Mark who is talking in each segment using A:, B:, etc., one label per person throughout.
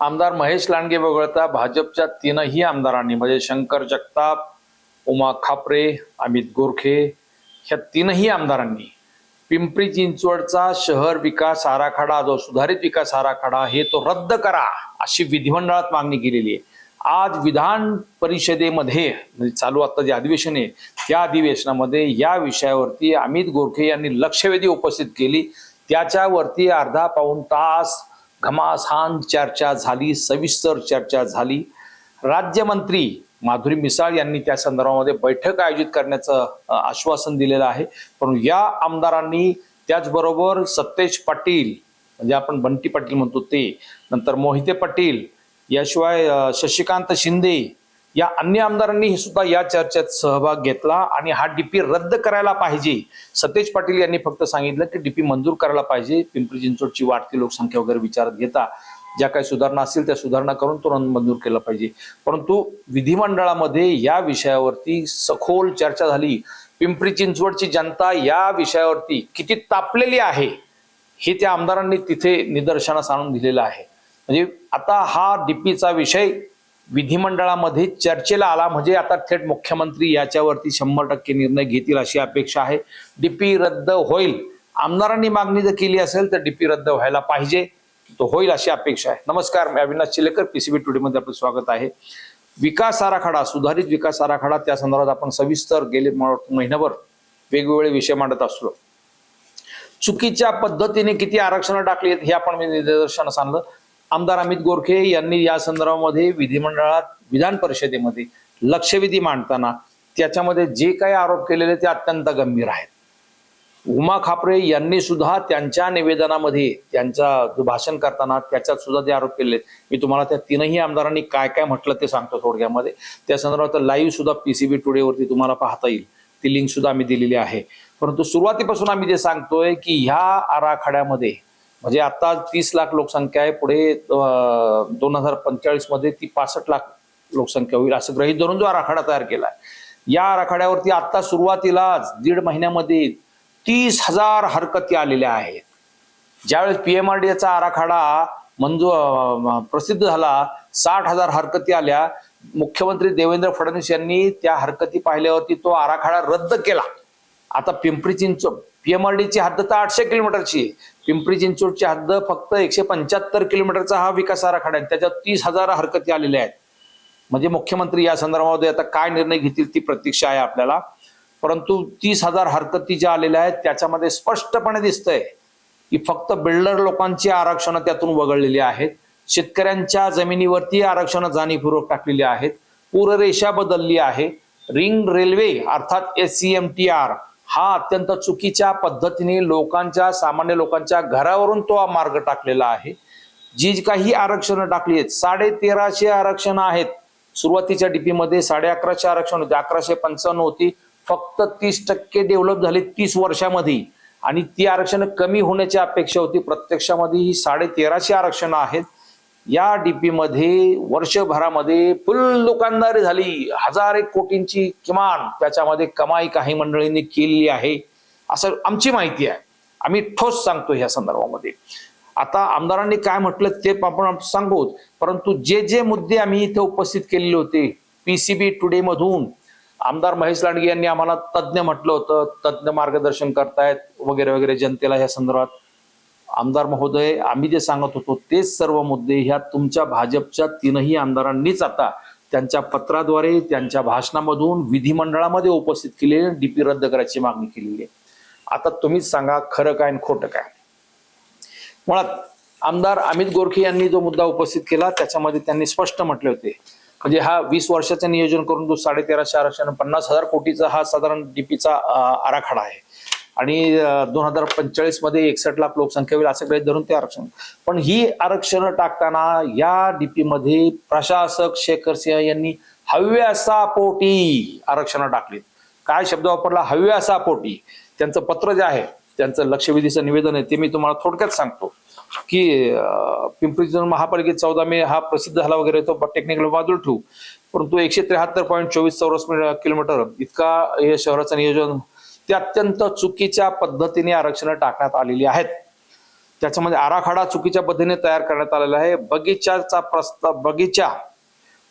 A: आमदार महेश लांडगे वगळता भाजपच्या तीनही आमदारांनी म्हणजे शंकर जगताप उमा खापरे अमित गोरखे ह्या तीनही आमदारांनी पिंपरी चिंचवडचा शहर विकास आराखडा जो सुधारित विकास आराखडा हे तो रद्द करा अशी विधिमंडळात मागणी केलेली आहे. आज विधान परिषदेमध्ये म्हणजे चालू आता जे अधिवेशन आहे त्या अधिवेशनामध्ये या विषयावरती अमित गोरखे यांनी लक्षवेधी उपस्थित केली. त्याच्यावरती अर्धा पाऊण तास घमासान चर्चा झाली सविस्तर चर्चा झाली. राज्यमंत्री माधुरी मिसाळ यांनी त्या संदर्भामध्ये बैठक आयोजित करण्याचं आश्वासन दिलेलं आहे. पण या आमदारांनी त्याचबरोबर सतेज पाटील म्हणजे आपण बंटी पाटील म्हणतो ते नंतर मोहिते पाटील याशिवाय शशिकांत शिंदे या अन्य आमदारांनी हे सुद्धा या चर्चेत सहभाग घेतला आणि हा डीपी रद्द करायला पाहिजे. सतेज पाटील यांनी फक्त सांगितलं की डीपी मंजूर करायला पाहिजे. पिंपरी चिंचवडची वाढती लोकसंख्या वगैरे विचारात घेता. ज्या काही सुधारणा असतील त्या सुधारणा करून तो मंजूर केला पाहिजे. परंतु विधिमंडळामध्ये या विषयावरती सखोल चर्चा झाली. पिंपरी चिंचवडची जनता या विषयावरती किती तापलेली आहे हे त्या आमदारांनी तिथे निदर्शनास आणून दिलेलं आहे. म्हणजे आता हा डीपीचा विषय विधिमंडळामध्ये चर्चेला आला म्हणजे आता थेट मुख्यमंत्री याच्यावरती शंभर टक्के निर्णय घेतील अशी अपेक्षा आहे. डीपी रद्द होईल. आमदारांनी मागणी जर केली असेल तर डीपी रद्द व्हायला पाहिजे. तो होईल अशी अपेक्षा आहे. नमस्कार मी अविनाश चिलेकर पीसीबी टुडे मध्ये आपलं स्वागत आहे. विकास आराखडा सुधारित विकास आराखडा त्या संदर्भात आपण सविस्तर गेले महिनाभर वेगवेगळे विषय मांडत असलो. चुकीच्या पद्धतीने किती आरक्षण टाकली आहेत हे आपण मी निदर्शनास आणलं. आमदार अमित गोरखे यांनी या संदर्भामध्ये विधिमंडळात विधान परिषदेमध्ये लक्षवेधी मांडताना त्याच्यामध्ये जे काही आरोप केलेले ते अत्यंत गंभीर आहेत. उमा खापरे यांनी सुद्धा त्यांच्या निवेदनामध्ये त्यांचा जो भाषण करताना त्याच्यात सुद्धा ते आरोप केले मी तुम्हाला त्या तीनही आमदारांनी काय काय म्हटलं ते सांगतो थोडक्यामध्ये. त्या संदर्भात लाईव्ह सुद्धा पीसीबी टुडेवरती तुम्हाला पाहता येईल. ती लिंक सुद्धा आम्ही दिलेली आहे. परंतु सुरुवातीपासून आम्ही जे सांगतोय की ह्या आराखड्यामध्ये म्हणजे आता तीस लाख लोकसंख्या आहे पुढे दोन हजार पंचेचाळीसमध्ये ती पासष्ट लाख लोकसंख्या होईल असं ग्रहित धरून जो आराखडा तयार केला आहे या आराखड्यावरती आता सुरुवातीलाच दीड महिन्यामध्ये तीस हजार हरकती आलेल्या आहेत. ज्यावेळेस पीएमआरडीचा आराखडा मंजूर प्रसिद्ध झाला साठ हजार हरकती आल्या. मुख्यमंत्री देवेंद्र फडणवीस यांनी त्या हरकती पाहिल्यावरती तो आराखडा रद्द केला. आता पिंपरी चिंचवड पीएमआरडीची हद्द तर आठशे किलोमीटरची. पिंपरी चिंचवडची हद्द फक्त एकशे पंच्याहत्तर किलोमीटरचा हा विकास आराखडा आहे. त्याच्यात तीस हजार हरकती आलेल्या आहेत. म्हणजे मुख्यमंत्री या संदर्भामध्ये आता काय निर्णय घेतील ती प्रतीक्षा आहे आपल्याला. परंतु तीस हजार हरकती ज्या आलेल्या आहेत त्याच्यामध्ये स्पष्टपणे दिसतंय की फक्त बिल्डर लोकांची आरक्षणं त्यातून वगळलेली आहेत. शेतकऱ्यांच्या जमिनीवरती आरक्षणं जाणीवपूर्वक टाकलेली आहेत. पूररेषा बदलली आहे. रिंग रेल्वे अर्थात S C M T R हा अत्यंत चुकीच्या पद्धतीने लोकांच्या सामान्य लोकांच्या घरावरून तो हा मार्ग टाकलेला आहे. जी काही आरक्षणं टाकली आहेत साडे तेराशे आरक्षण आहेत. सुरुवातीच्या डीपी मध्ये साडे अकराशे आरक्षण होते अकराशे पंचावन्न होती. फक्त तीस टक्के डेव्हलप झाली तीस वर्षामध्ये. आणि ती आरक्षणं कमी होण्याची अपेक्षा होती. प्रत्यक्षामध्ये ही साडे तेराशे आरक्षणं आहेत. या डीपी मध्ये वर्षभरामध्ये फुल दुकानदारी झाली. हजार एक कोटींची किमान त्याच्यामध्ये कमाई काही मंडळींनी केलेली आहे. असं आमची माहिती आहे. आम्ही ठोस सांगतो ह्या संदर्भामध्ये. आता आमदारांनी काय म्हटलं ते आपण सांगू परंतु जे जे मुद्दे आम्ही इथे उपस्थित केलेले होते पीसीबी टुडे मधून आमदार महेश लांडगे यांनी आम्हाला तज्ज्ञ म्हटलं होतं. तज्ज्ञ मार्गदर्शन करतायत वगैरे वगैरे जनतेला या संदर्भात. आमदार महोदय आम्ही जे सांगत होतो तेच सर्व मुद्दे ह्या तुमच्या भाजपच्या तीनही आमदारांनीच आता त्यांच्या पत्राद्वारे त्यांच्या भाषणामधून विधिमंडळामध्ये उपस्थित केलेले डीपी रद्द करायची मागणी केलेली आहे. आता तुम्हीच सांगा खरं काय आणि खोटं काय? मुळात आमदार अमित गोरखे यांनी जो मुद्दा उपस्थित केला त्याच्यामध्ये त्यांनी स्पष्ट म्हटले होते. म्हणजे हा वीस वर्षाचं नियोजन करून जो साडे तेराशे आरक्षण पन्नास हजार कोटीचा हा साधारण डीपीचा आराखडा आहे. आणि दोन हजार पंचेचाळीसमध्ये एकसष्ट लाख लोकसंख्या होईल असं काही धरून ते आरक्षण. पण ही आरक्षण टाकताना या डीपी मध्ये प्रशासक शेखर सिंह यांनी हव्यासा पोटी आरक्षण टाकलीत. काय शब्द वापरला? हव्यासा पोटी त्यांचं पत्र जे आहे त्यांचं लक्षवेधीचं निवेदन आहे ते मी तुम्हाला थोडक्यात सांगतो. की पिंपरी चिंचवड महापालिकेत चौदा मे हा प्रसिद्ध झाला वगैरे तो टेक्निकल बाजूला ठेवू. परंतु एकशे त्र्याहत्तर पॉईंट चोवीस चौरस किलोमीटर इतका हे शहराचं नियोजन ते अत्यंत चुकीच्या पद्धतीने आरक्षण टाकण्यात आलेली आहेत. त्याच्यामध्ये आराखडा चुकीच्या पद्धतीने तयार करण्यात आलेला आहे. बगीचाचा प्रस्ताव बगीचा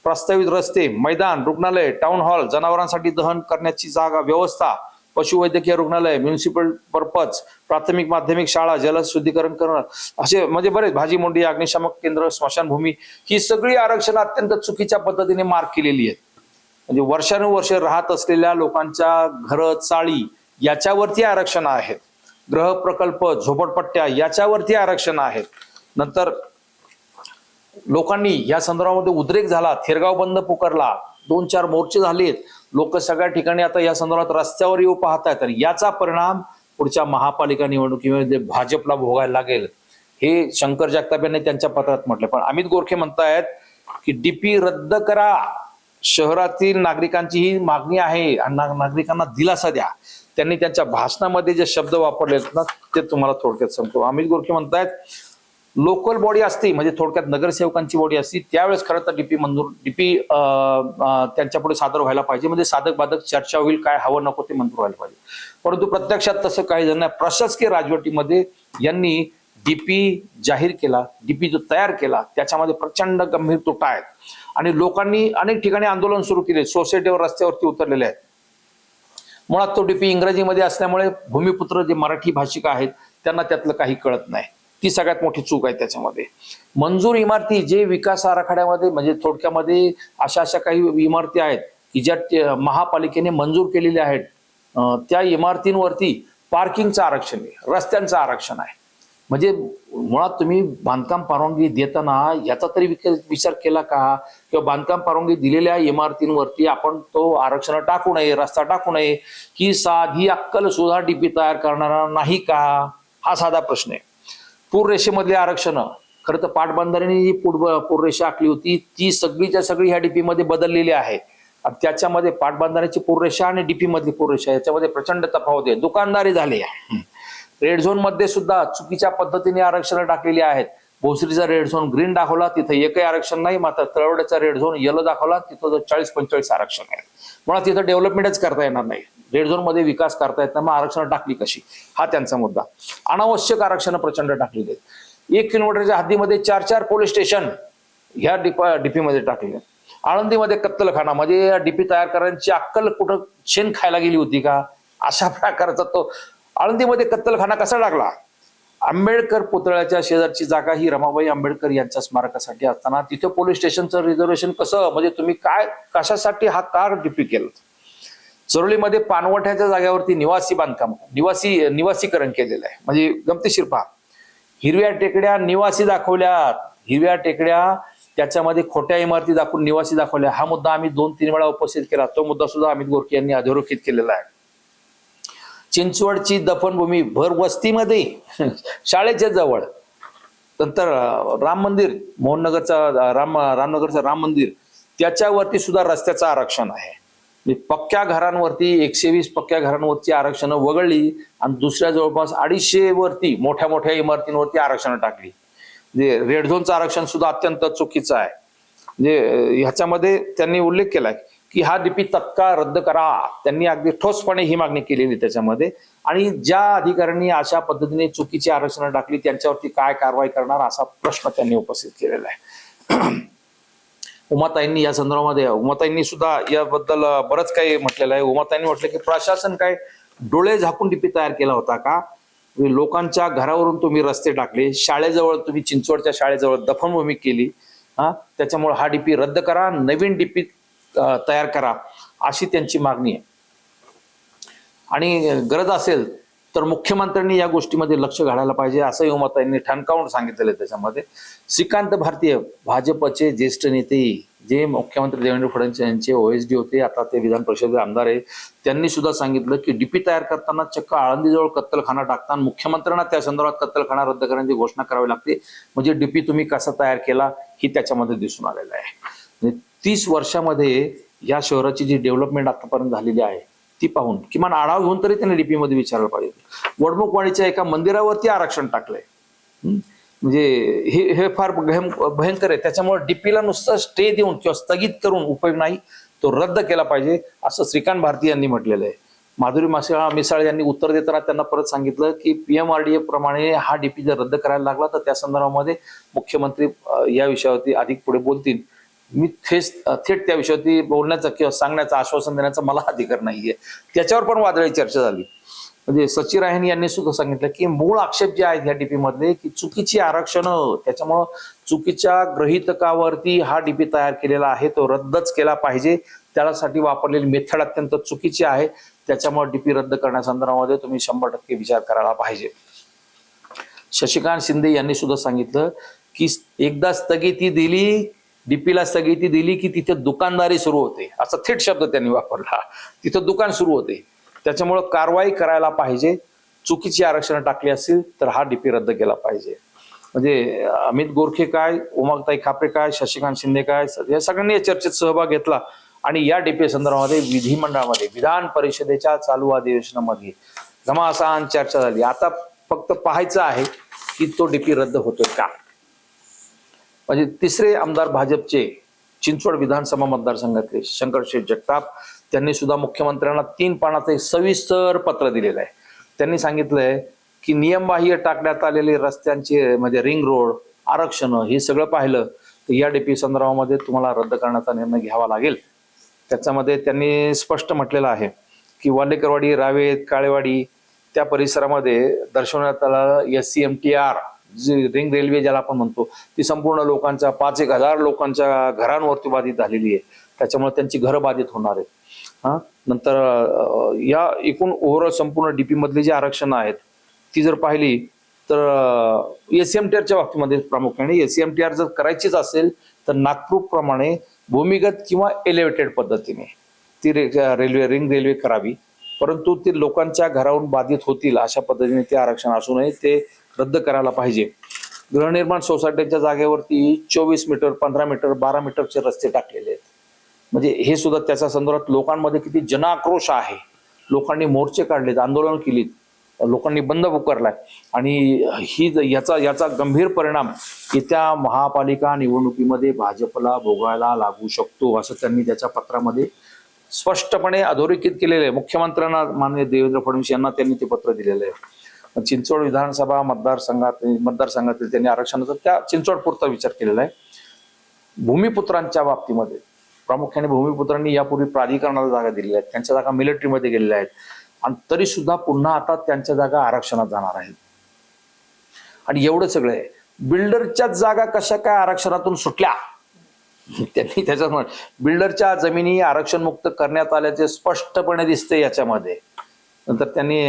A: प्रस्तावित रस्ते मैदान रुग्णालय टाउन हॉल जनावरांसाठी दहन करण्याची जागा व्यवस्था पशुवैद्यकीय रुग्णालय म्युनिसिपल पर्पज प्राथमिक माध्यमिक शाळा जलशुद्धीकरण करणं असे म्हणजे बरेच भाजी मोंडी अग्निशामक केंद्र स्मशानभूमी ही सगळी आरक्षण अत्यंत चुकीच्या पद्धतीने मार्क केलेली आहेत. म्हणजे वर्षानुवर्ष राहत असलेल्या लोकांच्या घरं चाळी याच्यावरती आरक्षण आहेत ग्रह प्रकल्प झोपडपट्ट्या याच्यावरती आरक्षण आहेत नंतर लोकांनी या संदर्भामध्ये उद्रेक झाला थेरगाव बंद पुकारला दोन चार मोर्चे झालेत. लोक सगळ्या ठिकाणी आता या संदर्भात रस्त्यावर येऊ पाहत आहेत याचा परिणाम पुढच्या महापालिका निवडणुकीमध्ये भाजपला भोगायला लागेल. हे शंकर जगताप यांनी त्यांच्या पत्रात म्हटलं पण अमित गोरखे म्हणतायत की डीपी रद्द करा. शहरातील नागरिकांची ही मागणी आहे आणि ना- नागरिकांना दिलासा द्या. त्यांनी त्यांच्या भाषणामध्ये जे शब्द वापरले आहेत ना ते तुम्हाला थोडक्यात सांगतो अमित गोरखे म्हणतायत लोकल बॉडी असते म्हणजे थोडक्यात नगरसेवकांची बॉडी असती त्यावेळेस खरं तर डीपी मंजूर डीपी त्यांच्या पुढे सादर व्हायला पाहिजे. म्हणजे साधक बाधक चर्चा होईल काय हवं नको ते मंजूर व्हायला पाहिजे. परंतु प्रत्यक्षात तसं काही जण नाही. प्रशासकीय राजवटीमध्ये यांनी डीपी जाहीर केला डीपी जो तयार केला त्याच्यामध्ये प्रचंड गंभीर तोटा आहेत आणि लोकांनी अनेक ठिकाणी आंदोलन सुरू केले. सोसायटीवर रस्त्यावरती उतरलेले आहेत. मुळात तो डीपी इंग्रजीमध्ये असल्यामुळे भूमिपुत्र जे मराठी भाषिक आहेत त्यांना त्यातलं काही कळत नाही. ती सगळ्यात मोठी चूक आहे त्याच्यामध्ये. मंजूर इमारती जे विकास आराखड्यामध्ये म्हणजे थोडक्यामध्ये अशा अशा काही इमारती आहेत की ज्या महापालिकेने मंजूर केलेल्या आहेत. त्या इमारतींवरती पार्किंगचं आरक्षण आहे रस्त्यांचं आरक्षण आहे. म्हणजे मुळात तुम्ही बांधकाम परवानगी देताना याचा तरी विचार केला का? किंवा बांधकाम परवानगी दिलेल्या इमारतींवरती आपण तो आरक्षण टाकू नये रस्ता टाकू नये की साधी अक्कल सुद्धा डीपी तयार करणारा नाही का? हा साधा प्रश्न आहे. पूररेषेमधले आरक्षण खरं तर पाटबंधाऱ्याने जी पूर पूररेषा आखली होती ती सगळीच्या सगळी ह्या डीपी मध्ये बदललेली आहे. आणि त्याच्यामध्ये पाटबंधाऱ्याची पूररेषा आणि डीपी मधली पूररेषा याच्यामध्ये प्रचंड तफावत आहे. दुकानदारी झाली आहे. रेड झोनमध्ये सुद्धा चुकीच्या पद्धतीने आरक्षण टाकलेली आहेत. भोसरीचा रेड झोन ग्रीन दाखवला तिथं एकही आरक्षण नाही मात्र तळवड्याचा रेड झोन येलो दाखवला तिथं चाळीस पंचेचाळीस आरक्षण आहे. मुळात तिथं डेव्हलपमेंटच करता येणार नाही. रेड झोनमध्ये विकास करता येत नाही मग आरक्षण टाकली कशी? हा त्यांचा मुद्दा. अनावश्यक आरक्षण प्रचंड टाकलेली आहेत. एक किलोमीटरच्या हद्दीमध्ये चार चार पोलीस स्टेशन ह्या डिपा डीपीमध्ये टाकलेले आळंदीमध्ये कत्तलखाना म्हणजे या डीपी तयार करण्याची अक्कल कुठं शेण खायला गेली होती का? अशा प्रकारचा तो आळंदीमध्ये कत्तलखाना कसा टाकला आंबेडकर पुतळ्याच्या शेजारची जागा ही रमाबाई आंबेडकर यांच्या स्मारकासाठी असताना तिथे पोलीस स्टेशनचं रिझर्वेशन कसं? म्हणजे तुम्ही काय कशासाठी हा कार डीपी केलं? चरोलीमध्ये पानवठ्याच्या जागेवरती निवासी बांधकाम निवासी निवासीकरण केलेलं आहे. म्हणजे गमतीशीर पहा. हिरव्या टेकड्या निवासी दाखवल्यात. हिरव्या टेकड्या त्याच्यामध्ये खोट्या इमारती दाखवून निवासी दाखवल्या. हा मुद्दा आम्ही दोन तीन वेळा उपस्थित केला. तो मुद्दा सुद्धा अमित गोरखे यांनी अधोरेखित केलेला आहे. चिंचवडची दफनभूमी भर वस्तीमध्ये शाळेच्या जवळ. नंतर राम मंदिर मोहननगरचा राम रामनगरचं राम मंदिर त्याच्यावरती सुद्धा रस्त्याचं आरक्षण आहे. पक्क्या घरांवरती एकशे वीस पक्क्या घरांवरची आरक्षण वगळली आणि दुसऱ्या जवळपास अडीचशे वरती मोठ्या मोठ्या इमारतींवरती आरक्षण टाकली. म्हणजे रेड झोनचं आरक्षण सुद्धा अत्यंत चुकीचं आहे. म्हणजे ह्याच्यामध्ये त्यांनी उल्लेख केलाय की हा डीपी तत्काळ रद्द करा. त्यांनी अगदी ठोसपणे ही मागणी केलेली त्याच्यामध्ये. आणि ज्या अधिकाऱ्यांनी अशा पद्धतीने चुकीची आरक्षण टाकली त्यांच्यावरती काय कारवाई करणार असा प्रश्न त्यांनी उपस्थित केलेला आहे. उमाताईंनी या संदर्भामध्ये उमाताईंनी सुद्धा याबद्दल बरंच काही म्हटलेलं आहे. उमाताईंनी म्हटलं की प्रशासन काय डोळे झाकून डीपी तयार केला होता का? लोकांच्या घरावरून तुम्ही रस्ते टाकले शाळेजवळ तुम्ही चिंचवडच्या शाळेजवळ दफनभूमी केली हा? त्याच्यामुळे हा डीपी रद्द करा. नवीन डीपी तयार करा अशी त्यांची मागणी आहे. आणि गरज असेल तर मुख्यमंत्र्यांनी या गोष्टीमध्ये लक्ष घालायला पाहिजे असंही यांनी ठणकावून सांगितलेलं आहे त्याच्यामध्ये. श्रीकांत भारतीय भाजपचे ज्येष्ठ नेते जे मुख्यमंत्री देवेंद्र फडणवीस यांचे ओएसडी होते आता ते विधान परिषदेचे आमदार आहे त्यांनी सुद्धा सांगितलं की डीपी तयार करताना चक्क आळंदीजवळ कत्तलखाना टाकताना मुख्यमंत्र्यांना त्या संदर्भात कत्तलखाना रद्द करण्याची घोषणा करावी लागते. म्हणजे डीपी तुम्ही कसा तयार केला ही त्याच्यामध्ये दिसून आलेलं आहे. तीस वर्षामध्ये या शहराची जी डेव्हलपमेंट आतापर्यंत झालेली आहे ती पाहून किमान आढावा घेऊन तरी त्यांनी डीपी मध्ये विचारायला पाहिजे. वडमुखवाडीच्या एका मंदिरावरती आरक्षण टाकलंय. म्हणजे हे हे फार भयंकर आहे. त्याच्यामुळे डीपीला नुसतं स्टे देऊन किंवा स्थगित करून उपयोग नाही तो रद्द केला पाहिजे असं श्रीकांत भारती यांनी म्हटलेलं आहे. माधुरी मासिळा मिसाळ यांनी उत्तर देताना त्यांना परत सांगितलं की पीएमआरडीए प्रमाणे हा डीपी जर रद्द करायला लागला तर त्या संदर्भामध्ये मुख्यमंत्री या विषयावरती अधिक पुढे बोलतील. मी थेट थेट त्या विषयावरती बोलण्याचं किंवा सांगण्याचं आश्वासन देण्याचा मला अधिकार नाहीये. त्याच्यावर पण वादळी चर्चा झाली. म्हणजे सचिन रायन यांनी सुद्धा सांगितलं की मूळ आक्षेप जे आहेत ह्या डीपी मधले की चुकीची आरक्षणं त्याच्यामुळं चुकीच्या ग्रहितकावरती हा डीपी तयार केलेला आहे तो रद्दच केला पाहिजे. त्यासाठी वापरलेली मेथड अत्यंत चुकीची आहे. त्याच्यामुळे डीपी रद्द करण्यासंदर्भामध्ये तुम्ही शंभर टक्के विचार करायला पाहिजे. शशिकांत शिंदे यांनी सुद्धा सांगितलं की एकदा स्थगिती दिली डीपीला स्थगिती दिली की तिथे दुकानदारी सुरू होते. असा थेट शब्द त्यांनी वापरला. तिथं दुकान सुरू होते. त्याच्यामुळं कारवाई करायला पाहिजे. चुकीची आरक्षणं टाकली असतील तर हा डीपी रद्द केला पाहिजे. म्हणजे अमित गोरखे काय उमाताई खापरे काय शशिकांत शिंदे काय या सगळ्यांनी या चर्चेत सहभाग घेतला. आणि या डीपी संदर्भामध्ये विधिमंडळामध्ये विधान परिषदेच्या चालू अधिवेशनामध्ये घमासान चर्चा झाली. आता फक्त पाहायचं आहे की तो डीपी रद्द होतोय का? म्हणजे तिसरे आमदार भाजपचे चिंचवड विधानसभा मतदारसंघातले शंकरशेठ जगताप त्यांनी सुद्धा मुख्यमंत्र्यांना तीन पानाचं एक सविस्तर पत्र दिलेलं आहे. त्यांनी सांगितलंय की नियमबाह्य टाकण्यात आलेले रस्त्यांचे म्हणजे रिंग रोड आरक्षण हे सगळं पाहिलं तर या डीपी संदर्भामध्ये तुम्हाला रद्द करण्याचा निर्णय घ्यावा लागेल. त्याच्यामध्ये त्यांनी स्पष्ट म्हटलेलं आहे की वालेकरवाडी रावेत काळेवाडी त्या परिसरामध्ये दर्शवण्यात आलं S C M T R जी रिंग रेल्वे ज्याला आपण म्हणतो ती संपूर्ण लोकांच्या पाच एक हजार लोकांच्या घरांवरती बाधित झालेली आहे. त्याच्यामुळे त्यांची घरं बाधित होणार आहेत. हा? नंतर या एकूण ओव्हरऑल संपूर्ण डीपी मधले जी आरक्षणं आहेत ती जर पाहिली तर एस एम टी आरच्या बाबतीमध्ये प्रामुख्याने एस एम टी आर जर करायचीच असेल तर नागपूर प्रमाणे भूमिगत किंवा एलिव्हेटेड पद्धतीने ती रे रेल्वे रिंग रेल्वे करावी. परंतु ते लोकांच्या घरावरून बाधित होतील अशा पद्धतीने ते आरक्षण असू नये ते रद्द करायला पाहिजे. गृहनिर्माण सोसायटीच्या जागेवरती चोवीस मीटर पंधरा मीटर बारा मीटरचे रस्ते टाकलेले आहेत. म्हणजे हे सुद्धा त्याच्या संदर्भात लोकांमध्ये किती जनाक्रोश आहे. लोकांनी मोर्चे काढलेत आंदोलन केलीत. लोकांनी बंद पुकारलाय. आणि ही ज- याचा याचा गंभीर परिणाम येत्या महापालिका निवडणुकीमध्ये भाजपला भोगायला लागू शकतो असं त्यांनी त्याच्या पत्रामध्ये स्पष्टपणे अधोरेखित केलेले आहे. मुख्यमंत्र्यांना माननीय देवेंद्र फडणवीस यांना त्यांनी ते पत्र दिलेलं आहे. चिंचवड विधानसभा मतदारसंघात मतदारसंघातील त्यांनी आरक्षणाचा त्या चिंचवड पुरता विचार केलेला आहे. भूमिपुत्रांच्या बाबतीमध्ये प्रामुख्याने भूमिपुत्रांनी यापूर्वी प्राधिकरणाला जागा दिलेल्या आहेत. त्यांच्या जागा मिलिटरीमध्ये गेलेल्या आहेत. आणि तरी सुद्धा पुन्हा आता त्यांच्या जागा आरक्षणात जाणार आहेत. आणि एवढं सगळं आहे. बिल्डरच्याच जागा कशा काय आरक्षणातून सुटल्या? त्यांनी त्याच्यात बिल्डरच्या जमिनी आरक्षण मुक्त करण्यात आल्याचे स्पष्टपणे दिसते याच्यामध्ये. नंतर त्यांनी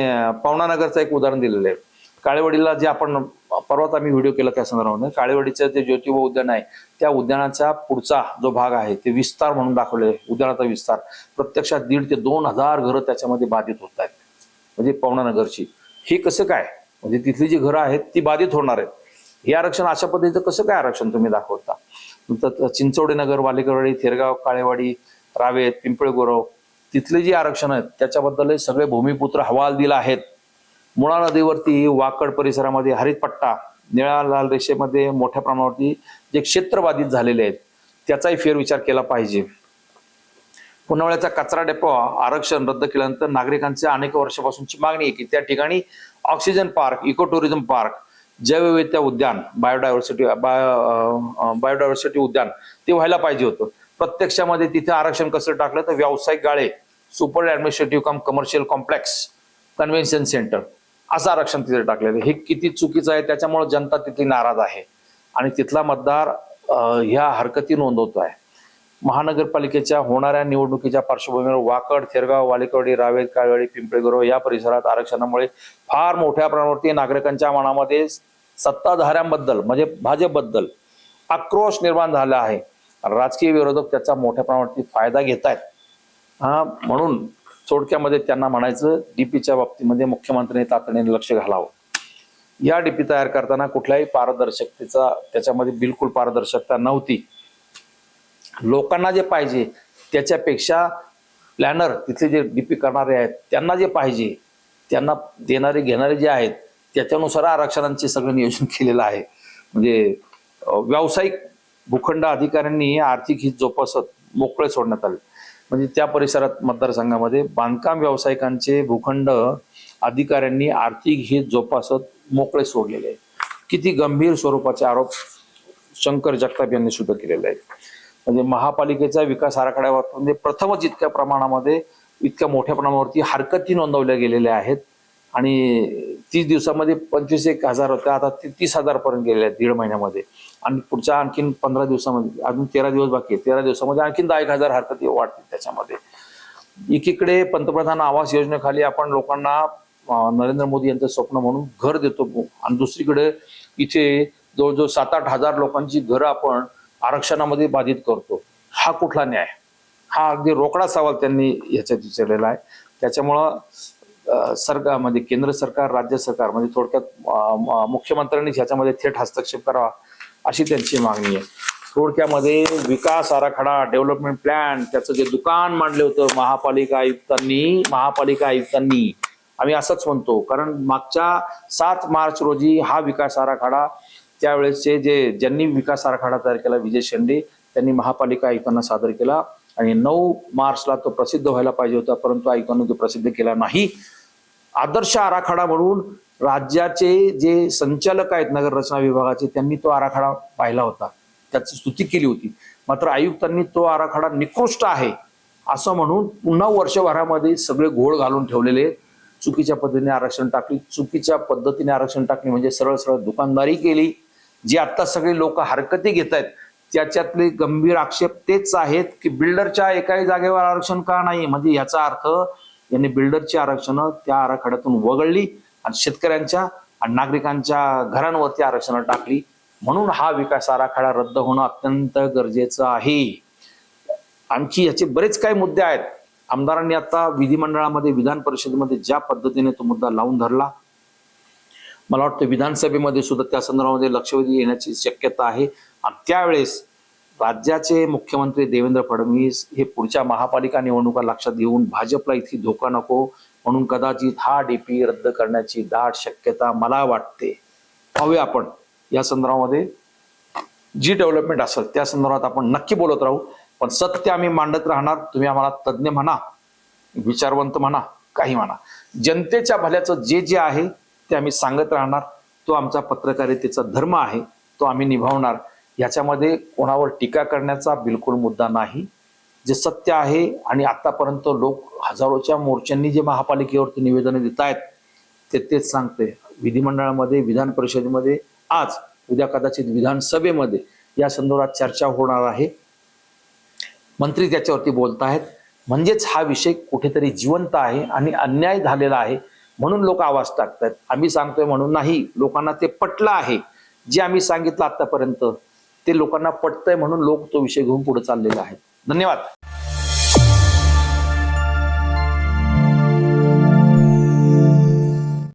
A: पवनानगरचं एक उदाहरण दिलेलं आहे. काळेवाडीला जे आपण परवाच आम्ही व्हिडिओ केला त्या संदर्भामध्ये. काळेवाडीचं जे ज्योतिबा उद्यान आहे त्या उद्यानाचा पुढचा जो भाग आहे ते विस्तार म्हणून दाखवले उद्यानाचा विस्तार. प्रत्यक्षात दीड ते दोन हजार घरं त्याच्यामध्ये बाधित होत आहेत. म्हणजे पवनानगरची. हे कसं काय? म्हणजे तिथली जी घरं आहेत ती बाधित होणार आहेत. हे आरक्षण अशा पद्धतीचं कसं काय आरक्षण तुम्ही दाखवता? नंतर चिंचवडे नगर वालेकरवाडी थेरगाव काळेवाडी रावेत पिंपळगोरव तिथले जे आरक्षण आहेत त्याच्याबद्दल सगळे भूमिपुत्र हवाल दिला आहेत. मुळा नदीवरती वाकड परिसरामध्ये हरित पट्टा लाल रेषेमध्ये मोठ्या प्रमाणावरती जे क्षेत्र बाधित झालेले आहेत त्याचाही फेरविचार केला पाहिजे. पुनवळ्याचा कचरा डेपो आरक्षण रद्द केल्यानंतर नागरिकांच्या अनेक वर्षापासूनची मागणी आहे की त्या ठिकाणी oxygen park eco tourism park जैवविविधता उद्यान बायोडायव्हर्सिटी बायो बायोडायव्हर्सिटी उद्यान ते व्हायला पाहिजे होतं. प्रत्यक्षामध्ये तिथे आरक्षण कसं टाकलं तर व्यावसायिक गाळे super administrative cum commercial complex convention centre असं आरक्षण तिथे टाकलेलं हे किती चुकीचं आहे त्याच्यामुळे जनता तिथली नाराज आहे. आणि तिथला मतदार ह्या हरकती नोंदवतो आहे महानगरपालिकेच्या होणाऱ्या निवडणुकीच्या पार्श्वभूमीवर वाकड थेरगाव वालेकवडी रावेत काळवाडी पिंपळेगुरव या परिसरात आरक्षणामुळे फार मोठ्या प्रमाणावरती नागरिकांच्या मनामध्ये सत्ताधाऱ्यांबद्दल म्हणजे भाजपबद्दल आक्रोश निर्माण झाला आहे. राजकीय विरोधक त्याचा मोठ्या प्रमाणावरती फायदा घेत आहेत हा म्हणून चोडक्यामध्ये त्यांना म्हणायचं डीपीच्या बाबतीमध्ये मुख्यमंत्र्यांनी तातडीने लक्ष घालावं. या डीपी तयार करताना कुठल्याही पारदर्शकतेचा त्याच्यामध्ये बिलकुल पारदर्शकता नव्हती. लोकांना जे पाहिजे त्याच्यापेक्षा प्लॅनर तिथले जे डीपी करणारे आहेत त्यांना जे पाहिजे त्यांना देणारे घेणारे जे आहेत त्याच्यानुसार आरक्षणांचे सगळं नियोजन केलेलं आहे. म्हणजे व्यावसायिक भूखंड अधिकाऱ्यांनी आर्थिक हित जोपासत मोकळे सोडण्यात आले. म्हणजे त्या परिसरात मतदारसंघामध्ये बांधकाम व्यावसायिकांचे भूखंड अधिकाऱ्यांनी आर्थिक हित जोपासत मोकळे सोडलेले आहे किती गंभीर स्वरूपाचे आरोप शंकर जगताप यांनी सुद्धा केलेले आहेत. म्हणजे महापालिकेचा विकास आराखड्यामध्ये प्रथमच इतक्या प्रमाणामध्ये इतक्या मोठ्या प्रमाणावरती हरकती नोंदवल्या गेलेल्या आहेत. आणि तीस दिवसामध्ये पंचवीस एक हजार होत्या आता ते तीस हजारपर्यंत गेलेल्या आहेत दीड महिन्यामध्ये. आणि पुढच्या आणखीन पंधरा दिवसामध्ये अजून तेरा दिवस बाकी आहे तेरा दिवसामध्ये आणखीन दहा एक हजार हरकती वाढतील त्याच्यामध्ये. एकीकडे पंतप्रधान आवास योजनेखाली आपण लोकांना नरेंद्र मोदी यांचं स्वप्न म्हणून घर देतो. आणि दुसरीकडे इथे जवळजवळ सात आठ हजार लोकांची घरं आपण आरक्षणामध्ये बाधित करतो. हा कुठला न्याय? हा अगदी रोकडा सवाल त्यांनी ह्याच्यात विचारलेला आहे. त्याच्यामुळं सरकार म्हणजे केंद्र सरकार राज्य सरकार म्हणजे थोडक्यात म- मुख्यमंत्र्यांनी ह्याच्यामध्ये थेट हस्तक्षेप करावा अशी त्यांची मागणी आहे. थोडक्यामध्ये विकास आराखडा डेव्हलपमेंट प्लॅन त्याचं जे दुकान मांडलं होतं महापालिका आयुक्तांनी महापालिका आयुक्तांनी आम्ही असंच म्हणतो. कारण मागच्या सात मार्च रोजी हा विकास आराखडा त्यावेळेसचे जे ज्यांनी विकास आराखडा तयार केला विजय शेंडे त्यांनी महापालिका आयुक्तांना सादर केला आणि नऊ मार्चला तो प्रसिद्ध व्हायला पाहिजे होता परंतु आयुक्तांनी तो प्रसिद्ध केला नाही. आदर्श आराखडा म्हणून राज्याचे जे संचालक आहेत नगर रचना विभागाचे त्यांनी तो आराखडा पाहिला होता. त्याची स्तुती केली होती. मात्र आयुक्तांनी तो आराखडा निकृष्ट आहे असं म्हणून पुन्हा वर्षभरामध्ये सगळे घोळ घालून ठेवलेले चुकीच्या पद्धतीने आरक्षण टाकली. चुकीच्या पद्धतीने आरक्षण टाकली म्हणजे सरळ सरळ दुकानदारी केली. जी आता सगळे लोक हरकती घेत आहेत त्याच्यातले गंभीर आक्षेप तेच आहेत की बिल्डरच्या एकाही जागेवर आरक्षण का नाही? म्हणजे याचा अर्थ यांनी बिल्डरची आरक्षणं त्या आराखड्यातून वगळली आणि शेतकऱ्यांच्या आणि नागरिकांच्या घरांवरती आरक्षणं टाकली. म्हणून हा विकास आराखडा रद्द होणं अत्यंत गरजेचं आहे. आणखी याचे बरेच काही मुद्दे आहेत. आमदारांनी आता विधिमंडळामध्ये विधान परिषदेमध्ये ज्या पद्धतीने तो मुद्दा लावून धरला मला वाटतं विधानसभेमध्ये सुद्धा त्या संदर्भामध्ये लक्षवेधी येण्याची शक्यता आहे. आणि त्यावेळेस राज्याचे मुख्यमंत्री देवेंद्र फडणवीस हे पुढच्या महापालिका निवडणुका लक्षात घेऊन भाजपला इथे धोका नको म्हणून कदाचित हा डीपी रद्द करण्याची दाट शक्यता मला वाटते. पाहूया आपण या संदर्भामध्ये. जी डेव्हलपमेंट असेल त्या संदर्भात आपण नक्की बोलत राहू. पण सत्य आम्ही मांडत राहणार तुम्ही आम्हाला तज्ज्ञ म्हणा विचारवंत म्हणा काही म्हणा. जनतेच्या भल्याचं जे जे आहे ते आम्ही सांगत राहणार. तो आमचा पत्रकारितेचा धर्म आहे. तो आम्ही निभावणार. याच्यामध्ये कोणावर टीका करण्याचा बिलकुल मुद्दा नाही. जे सत्य आहे आणि आतापर्यंत लोक हजारोच्या मोर्चांनी जे महापालिकेवरती निवेदनं देत आहेत ते तेच सांगते. विधिमंडळामध्ये विधान परिषदेमध्ये आज उद्या कदाचित विधानसभेमध्ये या संदर्भात चर्चा होणार आहे. मंत्री त्याच्यावरती बोलत आहेत म्हणजेच हा विषय कुठेतरी जिवंत आहे आणि अन्याय झालेला आहे. म्हणून लोक आवाज टाकतायत आम्ही सांगतोय म्हणून नाही. लोकांना ते पटलं आहे. जे आम्ही सांगितलं आतापर्यंत ते लोकांना पटतंय म्हणून लोक तो विषय घेऊन पुढे चाललेले आहेत. धन्यवाद.